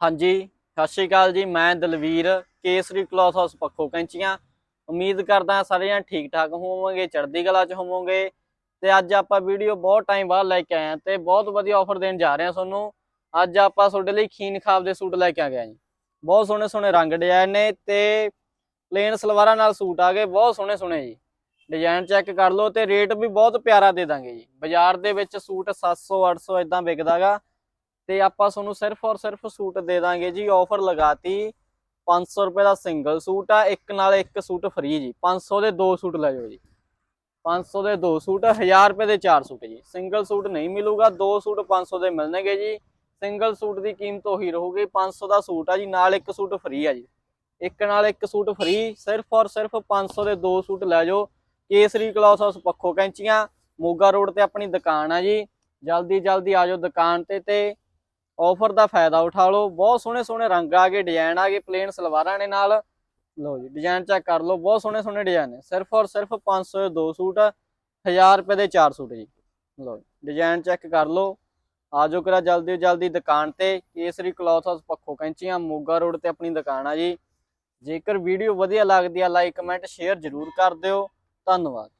ਹਾਂਜੀ, ਸਤਿ ਸ਼੍ਰੀ ਅਕਾਲ ਜੀ, ਮੈਂ ਦਲਵੀਰ, ਕੇਸਰੀ ਕਲੌਥ ਹਾਊਸ ਪੱਖੋ ਕੈਂਚੀਆਂ। ਉਮੀਦ ਕਰਦਾ ਸਾਰੇ ਜਣ ਠੀਕ ਠਾਕ ਹੋਵੋਗੇ, ਚੜ੍ਹਦੀ ਕਲਾ ਚ ਹੋਵੋਗੇ। ਤੇ ਅੱਜ ਆਪਾਂ ਵੀਡੀਓ ਬਹੁਤ ਟਾਈਮ ਬਾਅਦ ਲੈ ਕੇ ਆਏ ਹਾਂ ਤੇ ਬਹੁਤ ਵਧੀਆ ਆਫਰ ਦੇਣ ਜਾ ਰਹੇ ਹਾਂ ਤੁਹਾਨੂੰ। ਅੱਜ ਆਪਾਂ ਤੁਹਾਡੇ ਲਈ ਖੀਨ ਖਾਬ ਦੇ ਸੂਟ ਲੈ ਕੇ ਆ ਗਏ ਜੀ। ਬਹੁਤ ਸੋਹਣੇ ਸੋਹਣੇ ਰੰਗ ਡਿਜ਼ਾਈਨ ਨੇ ਤੇ ਪਲੇਨ ਸਲਵਾਰਾਂ ਨਾਲ ਸੂਟ ਆ ਗਏ, ਬਹੁਤ ਸੋਹਣੇ ਸੋਹਣੇ ਜੀ। ਡਿਜ਼ਾਈਨ ਚੈੱਕ ਕਰ ਲਓ ਤੇ ਰੇਟ ਵੀ ਬਹੁਤ ਪਿਆਰਾ ਦੇ ਦਾਂਗੇ ਜੀ। ਬਾਜ਼ਾਰ ਦੇ ਵਿੱਚ ਸੂਟ 700 800 ਇਦਾਂ ਵਿਕਦਾਗਾ ਤੇ ਆਪਾਂ ਤੁਹਾਨੂੰ ਸਿਰਫ ਔਰ ਸਿਰਫ ਸੂਟ ਦੇ ਦਾਂਗੇ ਜੀ ਆਫਰ ਲਗਾਤੀ 500 ਰੁਪਏ ਦਾ ਸਿੰਗਲ ਸੂਟ ਆ, ਇੱਕ ਨਾਲ ਇੱਕ ਸੂਟ ਫ੍ਰੀ ਜੀ 500 ਦੇ ਦੋ ਸੂਟ ਲੈ ਜਾਓ ਜੀ। 500 ਦੇ ਦੋ ਸੂਟ 1000 ਰੁਪਏ ਦੇ ਚਾਰ ਸੂਟ ਜੀ। ਸਿੰਗਲ ਸੂਟ ਨਹੀਂ ਮਿਲੂਗਾ, ਦੋ ਸੂਟ 500 ਦੇ ਮਿਲਣਗੇ ਜੀ। ਸਿੰਗਲ ਸੂਟ ਦੀ ਕੀਮਤ ਉਹੀ ਰਹੂਗੀ 500 ਦਾ ਸੂਟ ਆ ਜੀ, ਨਾਲ ਇੱਕ ਸੂਟ ਫ੍ਰੀ ਆ ਜੀ। ਇੱਕ ਨਾਲ ਇੱਕ ਸੂਟ ਫ੍ਰੀ ਸਿਰਫ ਔਰ ਸਿਰਫ 500 ਦੇ ਦੋ ਸੂਟ ਲੈ ਜਾਓ। Kesari cloth house Pakho Kainchian, Moga road ਤੇ ਆਪਣੀ ਦੁਕਾਨ ਆ ਜੀ। ਜਲਦੀ ਜਲਦੀ ਆ ਜਾਓ ਦੁਕਾਨ ਤੇ ਤੇ ਆਫਰ ਦਾ ਫਾਇਦਾ ਉਠਾ ਲਓ। ਬਹੁਤ ਸੋਹਣੇ ਸੋਹਣੇ ਰੰਗ ਆ ਗਏ ਡਿਜ਼ਾਈਨ ਆ ਗਏ ਪਲੇਨ ਸਲਵਾਰਾਂ ਨੇ ਨਾਲ। ਲਓ ਜੀ ਡਿਜ਼ਾਈਨ ਚੈੱਕ ਕਰ ਲਓ। ਬਹੁਤ ਸੋਹਣੇ ਸੋਹਣੇ ਡਿਜ਼ਾਈਨ ਨੇ। ਸਿਰਫ ਔਰ ਸਿਰਫ 500 ਦੇ ਦੋ ਸੂਟ 1000 ਰੁਪਏ ਦੇ ਚਾਰ ਸੂਟ ਜੀ। ਲਓ ਡਿਜ਼ਾਈਨ ਚੈੱਕ ਕਰ ਲਓ। ਆ ਜਾਓ ਕਰਾ ਜਲਦੀ ਤੋਂ ਜਲਦੀ ਦੁਕਾਨ ਤੇ। Kesari cloth house Pakho Kainchian, Moga road ਤੇ ਆਪਣੀ ਦੁਕਾਨ ਆ ਜੀ। ਜੇਕਰ ਵੀਡੀਓ ਵਧੀਆ ਲੱਗਦੀ ਆ ਲਾਈਕ ਕਮੈਂਟ ਸ਼ੇਅਰ ਜ਼ਰੂਰ ਕਰ ਦਿਓ। ਧੰਨਵਾਦ।